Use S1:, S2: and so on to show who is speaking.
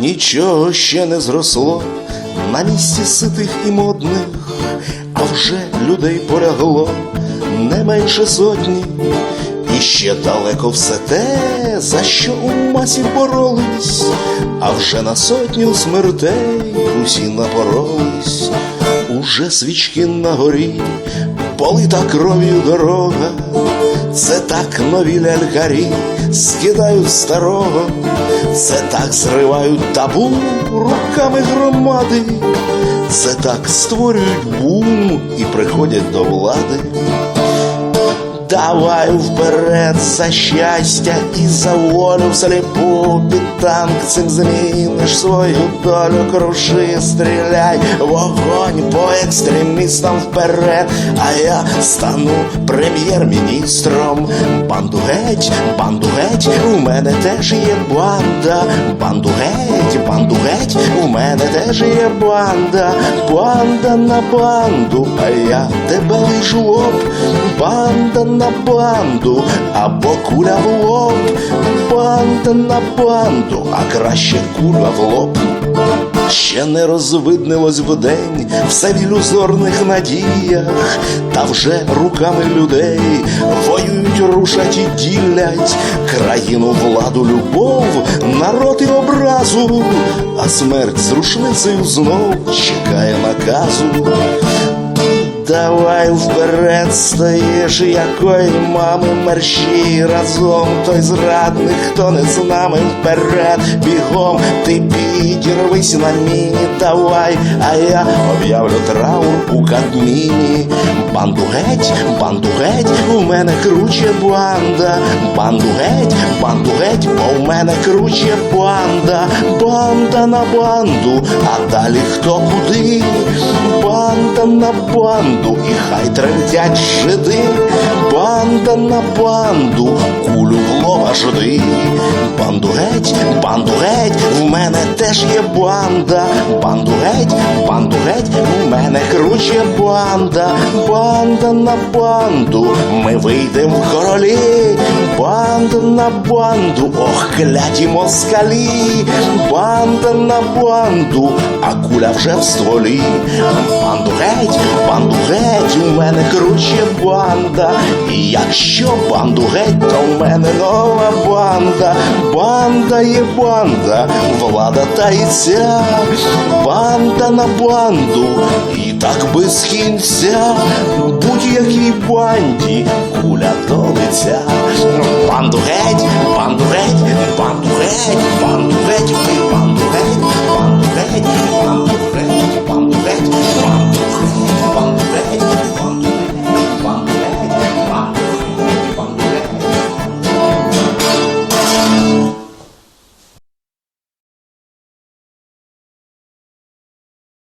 S1: нічого ще не зросло на місці ситих і модних, а вже людей полягло не менше сотні. І ще далеко все те, за що у масі боролись, а вже на сотню смертей усі напоролись, уже свічки на горі, полита кров'ю дорога, це так нові лялькарі скидають старого, це так зривають табу руками громади, це так створюють бум і приходять до влади. Давай вперед за щастя і за волю всліпу під танк цим зміниш свою долю, круши, стріляй, вогонь по екстремістам вперед, а я стану прем'єр-міністром. Банду геть, банду геть, у мене теж є банда. Банду геть, банду геть, у мене теж є банда, банда на банду, а я тебе лишу лоб, банда на банду, або куля в лоб, банда на банду, а краще куля в лоб. Ще не розвиднилось вдень все в ілюзорних надіях, та вже руками людей воюють, рушать і ділять країну, владу, любов, народ і образу, а смерть з рушницею знов чекає наказу. Давай вперед стоїш, якої мами мерщі разом той зрадник, хто не з нами вперед, бігом ти підірвись на міні, давай, а я об'явлю траур у кадміні. Банду геть, банду геть, у мене круче банда, банду геть, банду геть, бо в мене круче банда, банда на банду, а далі хто куди, банда на банду, і хай тремтять жиди, банда на банду, кулю в лоба жди, банду геть, банду геть, в мене теж є банда, банду геть, банду геть, у мене круче банда, банда на банду, ми вийдем в королі, банда на банду, ох, кляті москалі, банда на банду, а куля вже в стволі, банду геть, банду геть, у мене круче банда, і якщо банду геть, то в мене нова банда, банда є банда, влада та банда на банду, і так без кінця, будь-якій банді, куля до панду геть, панду геть, панду геть.